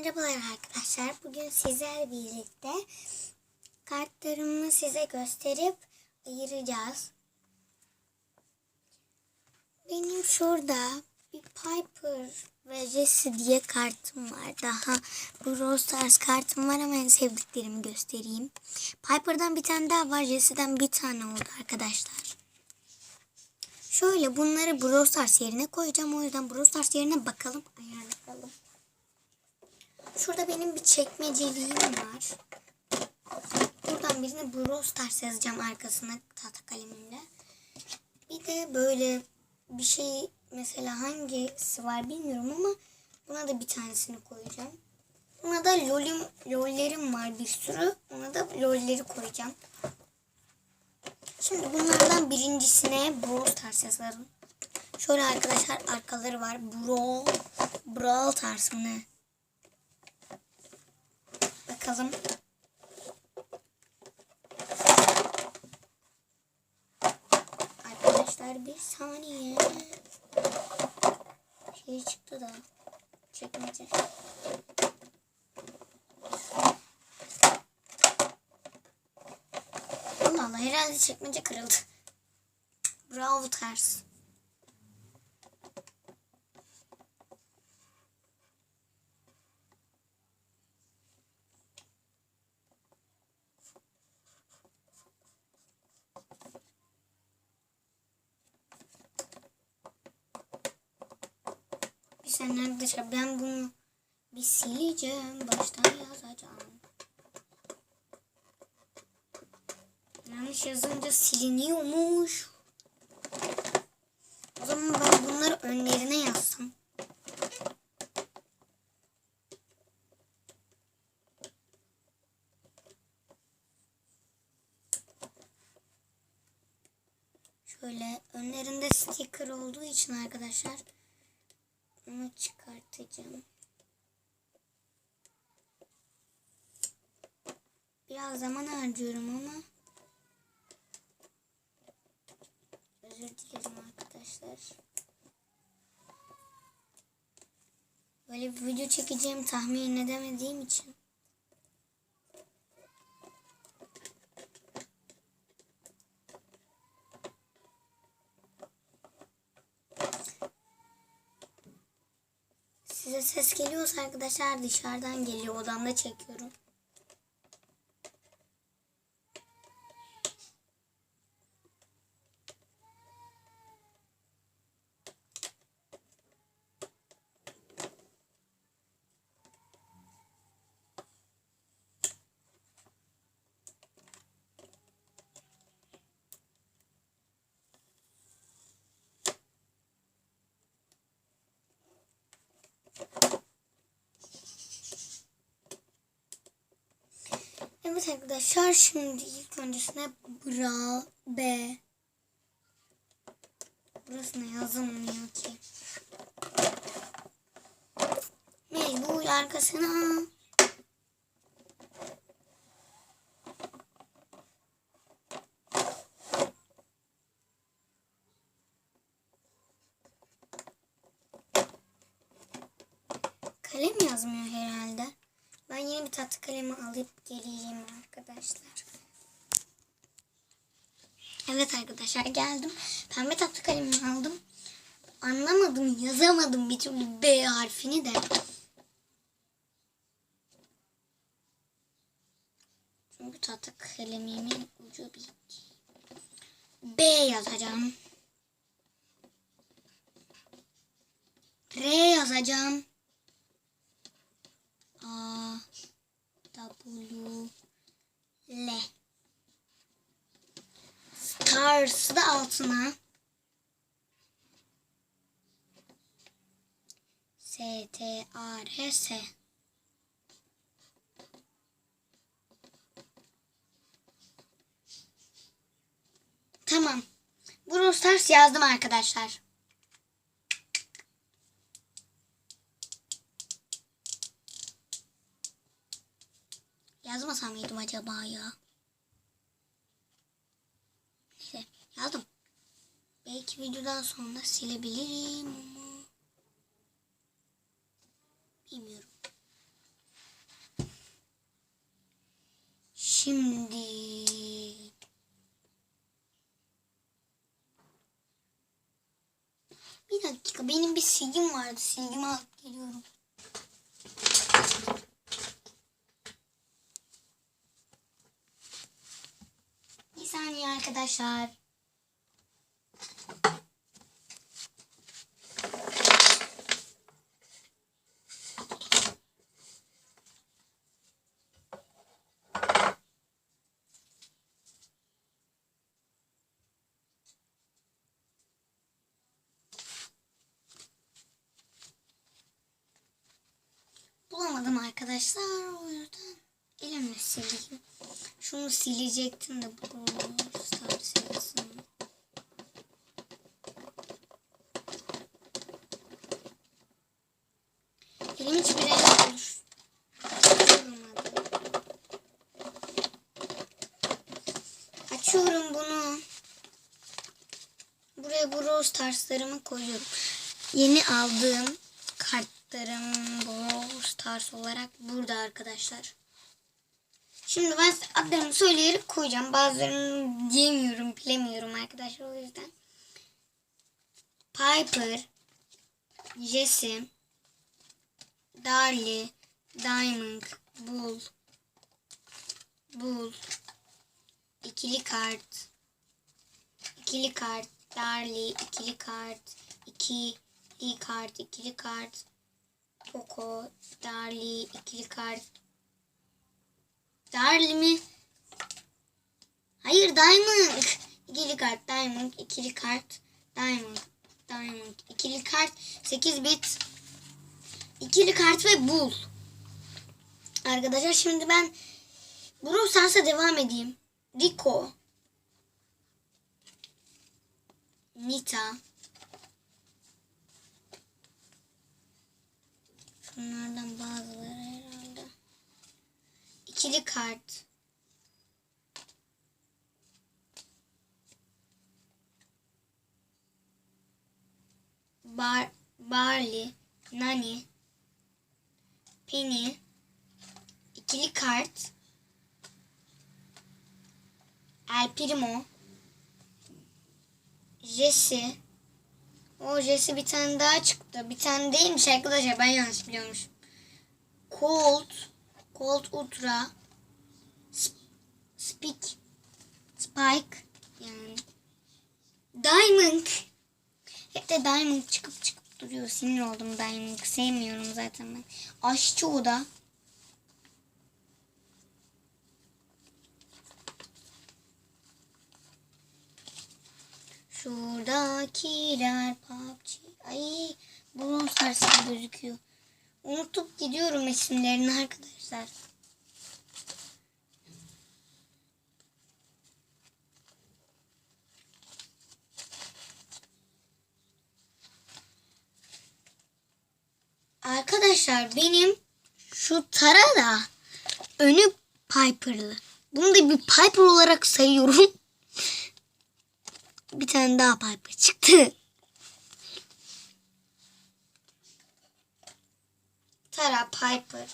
Merhabalar arkadaşlar. Bugün sizlerle birlikte kartlarımı size gösterip ayıracağız. Benim şurada bir Piper ve Jesse diye kartım var. Daha Brawl Stars kartım var ama en sevdiklerimi göstereyim. Piper'dan bir tane daha var. Jesse'den bir tane oldu arkadaşlar. Şöyle bunları Brawl Stars yerine koyacağım. O yüzden Brawl Stars yerine bakalım. Ayarlayalım. Şurada benim bir çekmeceliğim var. Buradan birine Brawl Stars yazacağım arkasına tahta kalemimle. Bir de böyle bir şey mesela hangisi var bilmiyorum ama buna da bir tanesini koyacağım. Buna da lolim, lollerim var bir sürü. Ona da lolleri koyacağım. Şimdi bunlardan birincisine Brawl Stars yazarım. Şöyle arkadaşlar arkaları var. Brawl, Brawl Stars mı ne? Bakalım. Arkadaşlar bir saniye. Şey çıktı da. Çekmece. Allah Allah herhalde çekmece kırıldı. Bravo ters. Sene arkadaşlar ben bunu bir sileceğim. Baştan yazacağım. Yanlış yazınca siliniyormuş. O zaman ben bunları önlerine yazsam. Şöyle önlerinde sticker olduğu için arkadaşlar çıkartacağım. Biraz zaman harcıyorum ama özür dilerim arkadaşlar. Böyle bir video çekeceğim tahmin edemediğim için. Size ses geliyorsa arkadaşlar dışarıdan geliyor. Odamda çekiyorum. Evet arkadaşlar şimdi ilk öncesine bra b. Burasına yazılmıyor ki. Mecbur arkasına kalem yazmıyor herhalde. Ben yeni bir tatlı kalemi alıp geleyim arkadaşlar. Evet arkadaşlar geldim. Pembe tatlı kalemimi aldım. Anlamadım, yazamadım bir türlü B harfini de. Çünkü tatlı kalemimin ucu bitti. B yazacağım. R yazacağım. A W L Stars'ı da altına S T A R S Tamam. Brawl Stars yazdım arkadaşlar. Yazmasam mıydım acaba ya? Yazdım. Belki videodan sonra silebilirim ama bilmiyorum. Şimdi bir dakika benim bir silgim vardı. Silgimi alıp geliyorum. Bir saniye arkadaşlar. Arkadaşlar. O yüzden elimle sileyim. Şunu silecektim de bu Star silesim. Elim hiçbir renk olur. Açıyorum bunu. Buraya bu Brawl Stars'larımı koyuyorum. Yeni aldığım kartlarım Brawl Stars olarak burada arkadaşlar. Şimdi ben adlarını söyleyerek koyacağım. Bazılarını diyemiyorum, bilemiyorum arkadaşlar o yüzden. Piper, Jesse, Darly, Diamond, Bull, Bull, ikili kart, ikili kart, Darly, ikili kart, ikili kart, ikili kart, Poco, Darly, ikili kart, Darly mi? Hayır Diamond. İkili kart Diamond. ikili kart Diamond. Diamond. ikili kart 8 bit. İkili kart ve Bull. Arkadaşlar şimdi ben Brawl Stars'a devam edeyim. Rico. Nita. Şunlardan bazıları herhalde. İkili kart. Bar Barley, Nani, Penny, ikili kart, El Primo, Jesse, o Jesse bir tane daha çıktı. Bir tane değilmiş arkadaşlar ben yanlış biliyormuşum. Colt, Colt Ultra, Sp- Spike, Spike yani Diamond. Hep de Diamond çıkıp çıkıp duruyor. Sinir oldum Diamond. Sevmiyorum zaten ben. Aşçı o da. Şuradakiler PUBG. Ay Stars gibi gözüküyor. Unutup gidiyorum isimlerini arkadaşlar. Arkadaşlar benim şu tara da önü Piper'lı. Bunu da bir Piper olarak sayıyorum. bir tane daha Piper çıktı. Tara Piper.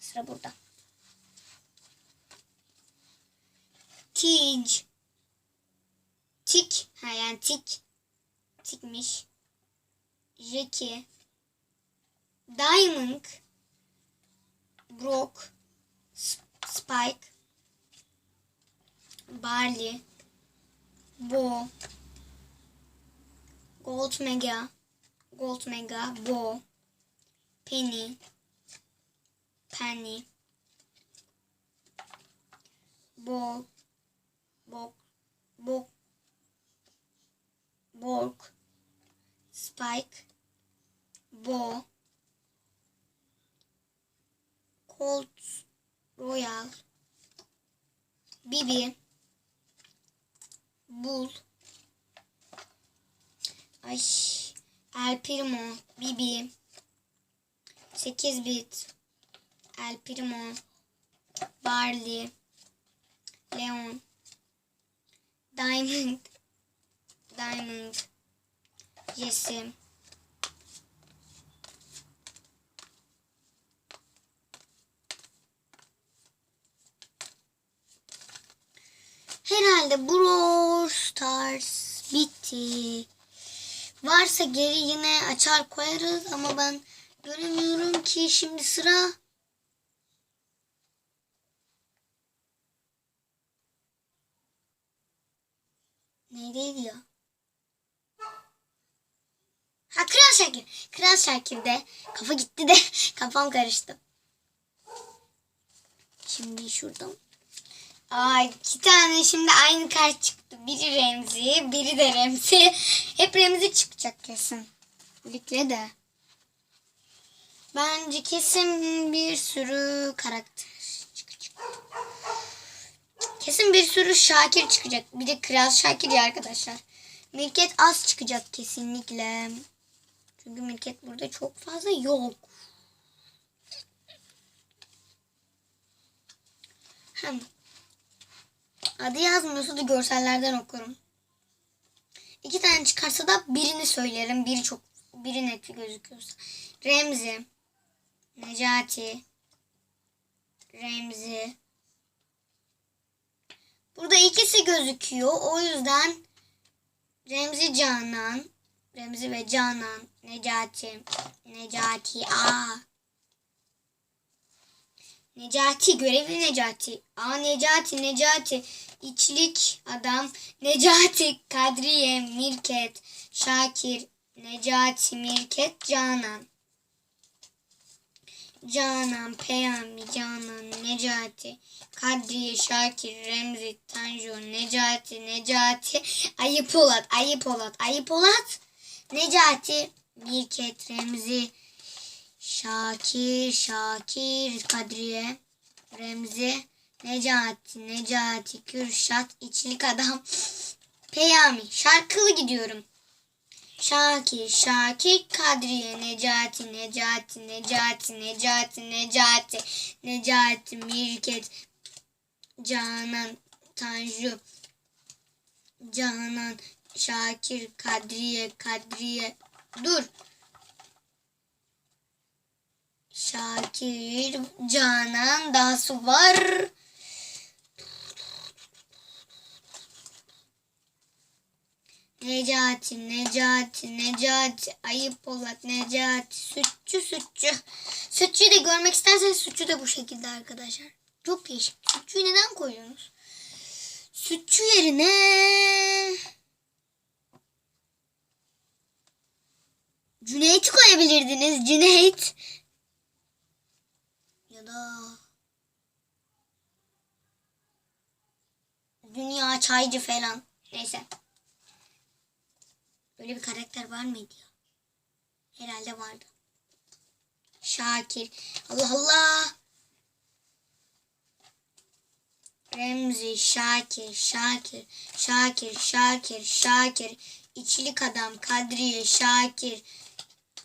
Sıra burada. Tig. Tik. Ha yani tik. Tikmiş. Jackie. Diamond. Brock. Spike. Barley. Bo. Gold Mega. Gold Mega. Bo. Penny. Penny. Bo. Bok. Bok. Bork. Spike. Bo. Colt Royal. Bibi. Bull. Ay. El Primo. Bibi. 8 bit. El Primo. Barley. Leon. Diamond. Diamond. Jesse. Herhalde Brawl Stars bitti. Varsa geri yine açar koyarız ama ben göremiyorum ki şimdi sıra. Neydiydi ya? Ha Kral Şakir. Kral Şakir'de kafa gitti de kafam karıştı. Şimdi şuradan. Aa iki tane şimdi aynı kart çıktı. Biri Remzi, biri de Remzi. Hep Remzi çıkacak kesin. Birlikte de. Bence kesin bir sürü karakter çıkacak. Kesin bir sürü Şakir çıkacak. Bir de Kral Şakir ya arkadaşlar. Milket az çıkacak kesinlikle. Çünkü Milket burada çok fazla yok. Hem adı yazmıyorsa da görsellerden okurum. İki tane çıkarsa da birini söylerim. Biri çok biri net gözüküyorsa. Remzi, Necati, Remzi. Burada ikisi gözüküyor. O yüzden Remzi Canan, Remzi ve Canan, Necati, Necati, aa. Necati, görevli Necati. Aa Necati, Necati. İçlik adam. Necati, Kadriye, Mirket, Şakir, Necati, Mirket, Canan. Canan, Peyami, Canan, Necati, Kadriye, Şakir, Remzi, Tanju, Necati, Necati, Ayı Polat, Ayı Polat, Ayı Polat, Necati, Mirket, Remzi, Şakir, Şakir, Kadriye, Remzi, Necati, Necati, Kürşat, İçlik Adam, Peyami. Şarkılı gidiyorum. Şakir, Şakir, Kadriye, Necati, Necati, Necati, Necati, Necati, Necati, Mirket, Canan, Tanju, Canan, Şakir, Kadriye, Kadriye. Dur. Şakir, Canan, dahası var. Necati, Necati, Necati, Ayıp Polat, Necati, Sütçü, Sütçü. Sütçüyü de görmek isterseniz Sütçü de bu şekilde arkadaşlar. Çok değişik. Sütçüyü neden koydunuz? Sütçü yerine... Cüneyt'i koyabilirdiniz. Cüneyt. Ya da... Dünya çaycı falan. Neyse. Böyle bir karakter var mıydı ya? Herhalde vardı. Şakir. Allah Allah. Remzi, Şakir, Şakir, Şakir, Şakir, Şakir, İçlik Adam, Kadriye, Şakir,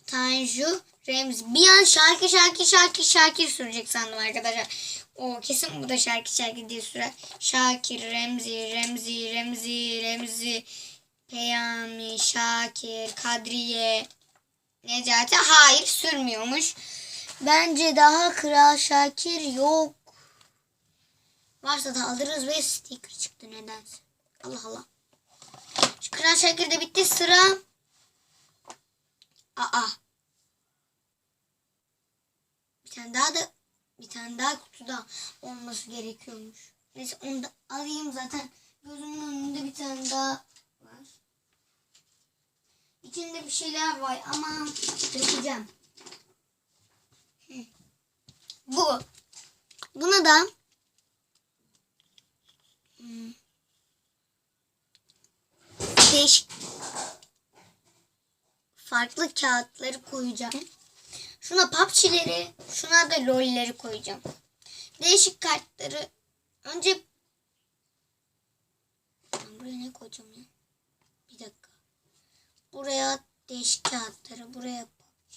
Tanju, Remzi. Bir an Şakir, Şakir, Şakir, Şakir sürecek sandım arkadaşlar. O kesin bu da Şakir, Şakir diye sürer. Şakir, Remzi, Remzi, Remzi, Remzi, Peyami, Şakir, Kadriye, Necati. Hayır sürmüyormuş. Bence daha Kral Şakir yok. Varsa da alırız ve sticker çıktı nedense. Allah Allah. Şu Kral Şakir de bitti sıra. Aa. Tane daha da bir tane daha kutuda olması gerekiyormuş. Neyse onu da alayım zaten. Gözümün önünde bir tane daha var. İçinde bir şeyler var ama dökeceğim. Bu. Buna da hmm, değişik farklı kağıtları koyacağım. Şuna papçileri, şuna da lolleri koyacağım. Değişik kartları önce buraya ne koyacağım ya? Bir dakika. Buraya değişik kağıtları, buraya PUBG.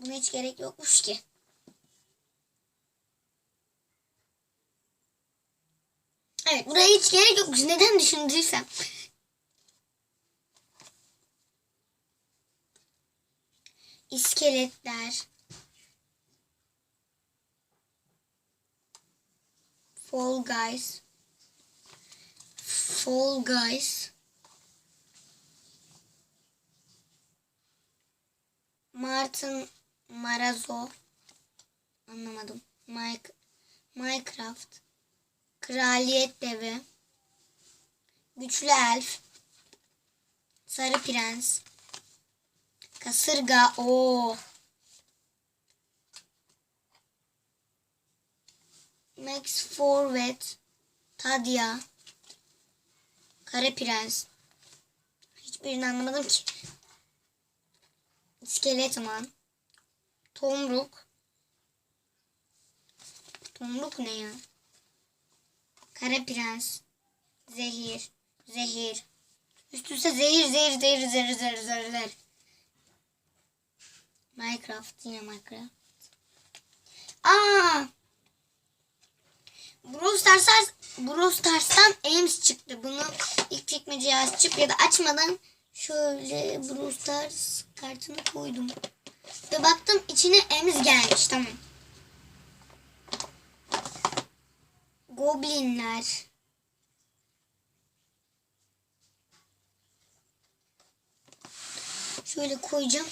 Buna hiç gerek yokmuş ki. Evet buraya hiç gerek yokmuş. Neden düşündüysem. İskeletler. Fall Guys. Fall Guys. Martin Marazo. Anlamadım. Mike, Minecraft. Kraliyet Devi. Güçlü Elf. Sarı Prens. Kasırga. Oo. Max Forward. Tadia. Kara Prens. Hiçbirini anlamadım ki. İskeletman. Tomruk. Tomruk ne ya? Kara Prens. Zehir. Zehir. Üst üste zehir, zehir, zehir, zehir, zehir, zehir, zehir. Minecraft. Yine Minecraft. Aa! Brawl Stars'tan, Brawl Stars'tan Ames çıktı. Bunu ilk çekmeceye açıp ya da açmadan şöyle Brawl Stars kartını koydum. Ve baktım içine Ames gelmiş. Tamam. Goblinler. Şöyle koyacağım.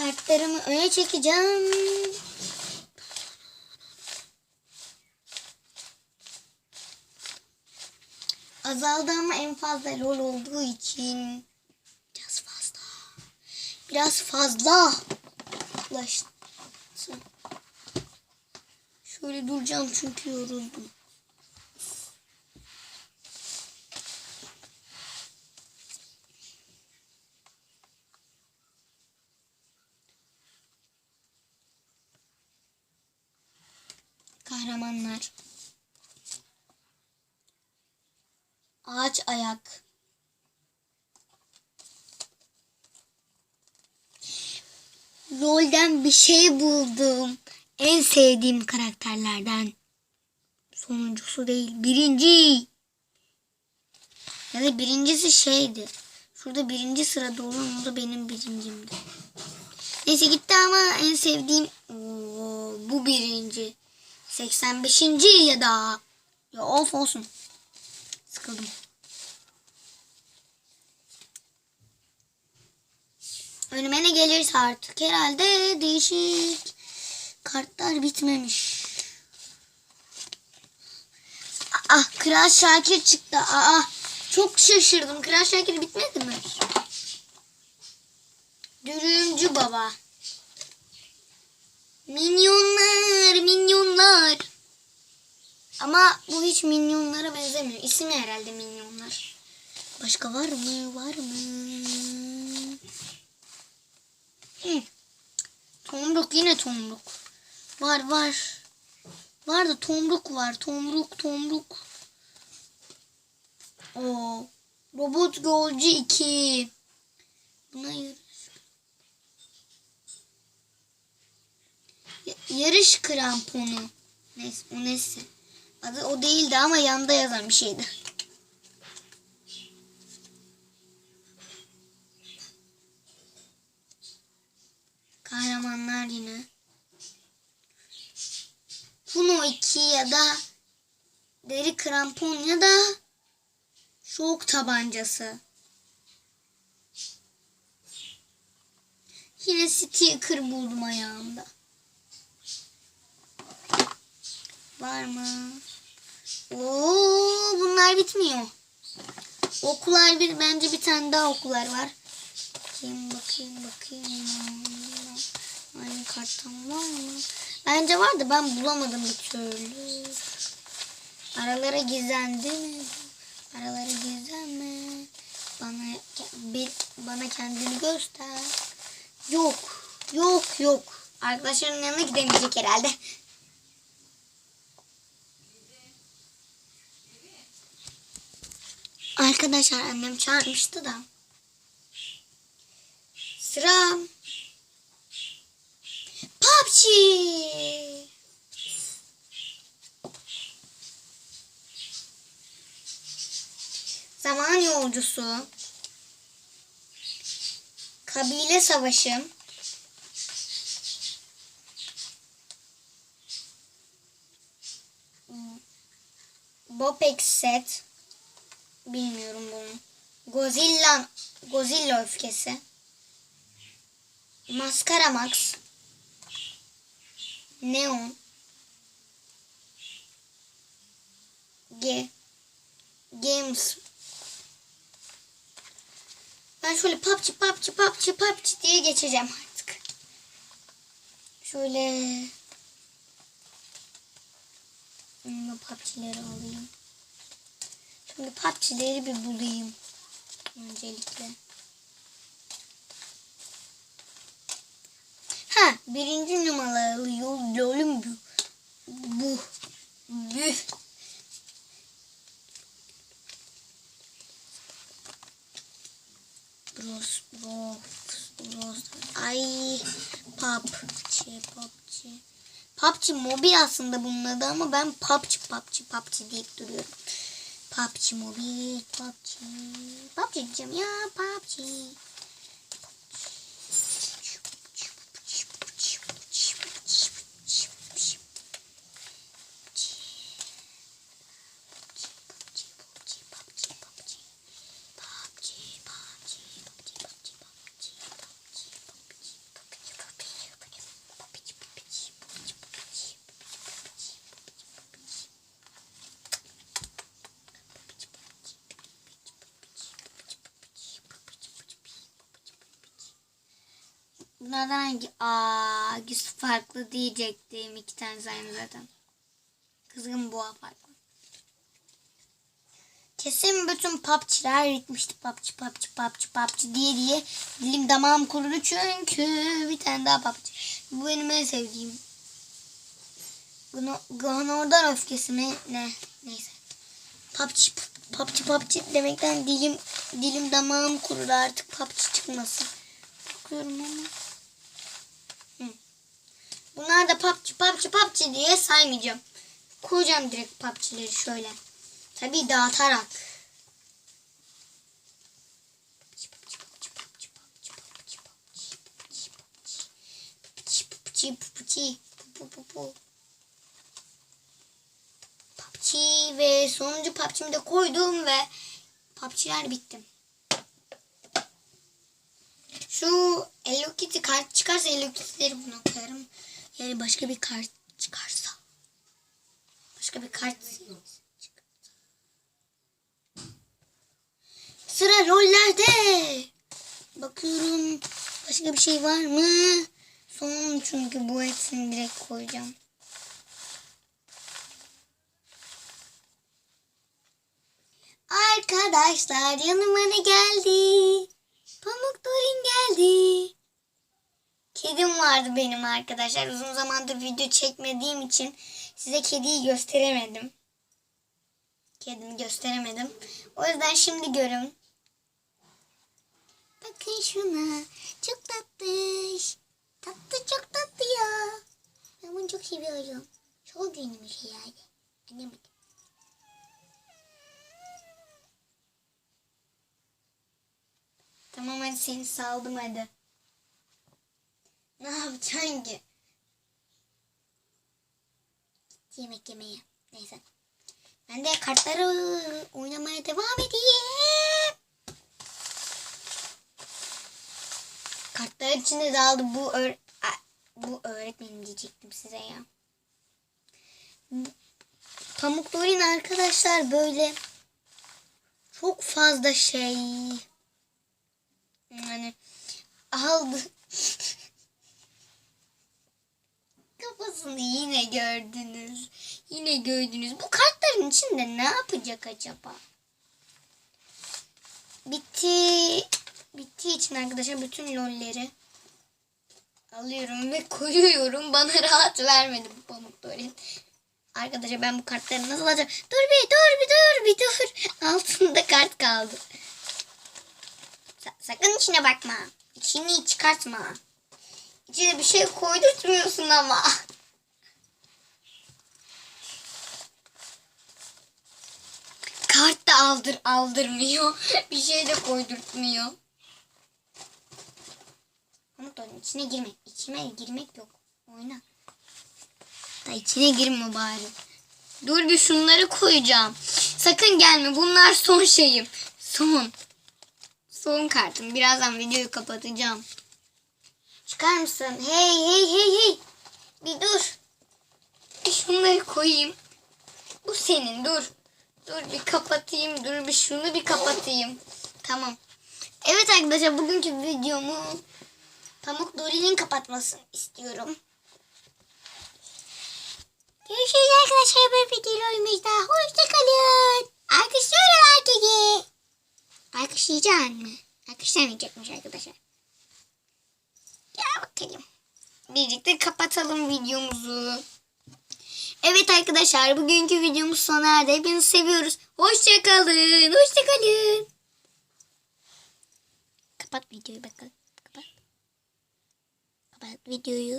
Kartlarımı öne çekeceğim. Azaldı ama en fazla lol olduğu için biraz fazla. Biraz fazla. Ulaştı. Şöyle duracağım çünkü yoruldum. Kahramanlar. Ağaç ayak. LOL'den bir şey buldum. En sevdiğim karakterlerden. Sonuncusu değil. Birinci. Ya da birincisi şeydi. Şurada birinci sırada olan o da benim birincimdi. Neyse gitti ama en sevdiğim Oo, bu birinci. 85. ya da ya of olsun. Sıkıldım. Önüme ne gelirse artık herhalde değişik kartlar bitmemiş. Aa, Kral Şakir çıktı. Aa, çok şaşırdım. Kral Şakir bitmedi mi? Dürümcü baba. Minyonlar, minyonlar. Ama bu hiç minyonlara benzemiyor. İsmi herhalde minyonlar. Başka var mı? Var mı? Hı. Tomruk yine tomruk. Var var. Var da tomruk var. Tomruk tomruk. O Robot Golcu 2. Buna yarış. Yarış kramponu. Neyse o neyse. Adı o değildi ama yanda yazan bir şeydi. Kahramanlar yine. Puno 2 ya da deri krampon ya da şok tabancası. Yine sticker buldum ayağımda. Var mı? Oo, bunlar bitmiyor. Okular bir bence bir tane daha okular var. Bakayım bakayım bakayım. Aynı karttan var mı? Bence var da ben bulamadım bir türlü. Aralara gizlendi mi? Aralara gizlenme. Bana bir, bana kendini göster. Yok. Yok yok. Arkadaşlarının yanına gidemeyecek herhalde. Arkadaşlar annem çağırmıştı da. Sıra. PUBG. Zaman yolcusu. Kabile savaşı. Bopex set. Bilmiyorum bunu. Godzilla, Godzilla öfkesi. Maskara Max. Neon. G. Games. Ben şöyle PUBG, PUBG, PUBG, PUBG diye geçeceğim artık. Şöyle PUBG'leri alayım. Şimdi PUBG'leri bir bulayım. Öncelikle. Ha, birinci numaralı yol yolum bu. Bu. Bu. Bros, bros, bros. Ay, PUBG, PUBG. PUBG mobil aslında bunun adı ama ben PUBG, PUBG, PUBG deyip duruyorum. PUBG mobil, PUBG. PUBG diyeceğim ya, PUBG. Bunlardan hangi aa, hangisi farklı diyecektim. İki tane aynı zaten. Kızgın boğa farklı. Kesin bütün PUBG'ler gitmişti. PUBG, PUBG, PUBG, PUBG diye diye. Dilim damağım kurudu çünkü bir tane daha PUBG. Bu benim en sevdiğim. Gno- Gnor'dan öfkesi mi? Ne? Neyse. PUBG, PUBG, PUBG demekten dilim dilim damağım kurudu artık PUBG çıkmasın. Bakıyorum ama. Bunlar da PUBG, PUBG, PUBG diye saymayacağım. Koyacağım direkt PUBG'leri şöyle. Tabii dağıtarak. PUBG ve sonuncu PUBG'mi de koydum ve PUBG'ler bitti. Şu Hello Kitty kart çıkarsa Hello Kitty'leri buna koyarım. Yani başka bir kart çıkarsa. Başka bir kart Sıra rollerde. Bakıyorum başka bir şey var mı? Son çünkü bu hepsini direkt koyacağım. Arkadaşlar yanıma ne geldi? Pamuk Dorin geldi. Kedim vardı benim arkadaşlar. Uzun zamandır video çekmediğim için size kediyi gösteremedim. Kedimi gösteremedim. O yüzden şimdi görün. Bakın şuna. Çok tatlış. Tatlı çok tatlı ya. Ben bunu çok seviyorum. Çok benim şey yani. Annem. Tamam hadi seni saldım hadi. Ne yapacaksın ki? Yemek yemeye. Neyse. Ben de kartları oynamaya devam edeyim. Kartlar içinde dağıldı bu öğ bu öğretmenim diyecektim size ya. Bu- Pamuk Dorin arkadaşlar böyle çok fazla şey yani aldı. Kafasını yine gördünüz. Yine gördünüz. Bu kartların içinde ne yapacak acaba? Bitti. Bittiği için arkadaşlar bütün lolleri alıyorum ve koyuyorum. Bana rahat vermedi bu pamuk Dorin. Arkadaşlar ben bu kartları nasıl alacağım? Dur bir dur bir dur bir dur. Altında kart kaldı. Sa- sakın içine bakma. İçini çıkartma. İçine bir şey koydurtmuyorsun ama. Kart da aldır aldırmıyor. bir şey de koydurtmuyor. Ama da içine girmek. İçine girmek yok. Oyna. Da içine girme bari. Dur bir şunları koyacağım. Sakın gelme. Bunlar son şeyim. Son. Son kartım. Birazdan videoyu kapatacağım. Çıkar mısın? Hey hey hey hey. Bir dur. Bir şunları koyayım. Bu senin. Dur. Dur bir kapatayım. Dur bir şunu bir kapatayım. Tamam. Evet arkadaşlar bugünkü videomu Pamuk Dori'nin kapatmasını istiyorum. Görüşürüz arkadaşlar bir videomuzda. Hoşçakalın. Alkışlıyorum herkese. Alkışlayacaksın mı? Alkışlamayacakmış arkadaşlar. Gel bakalım. birlikte kapatalım videomuzu. Evet arkadaşlar bugünkü videomuz sona erdi. Hepinizi seviyoruz. Hoşçakalın. Hoşçakalın. Kapat videoyu bakalım. Kapat. Kapat videoyu.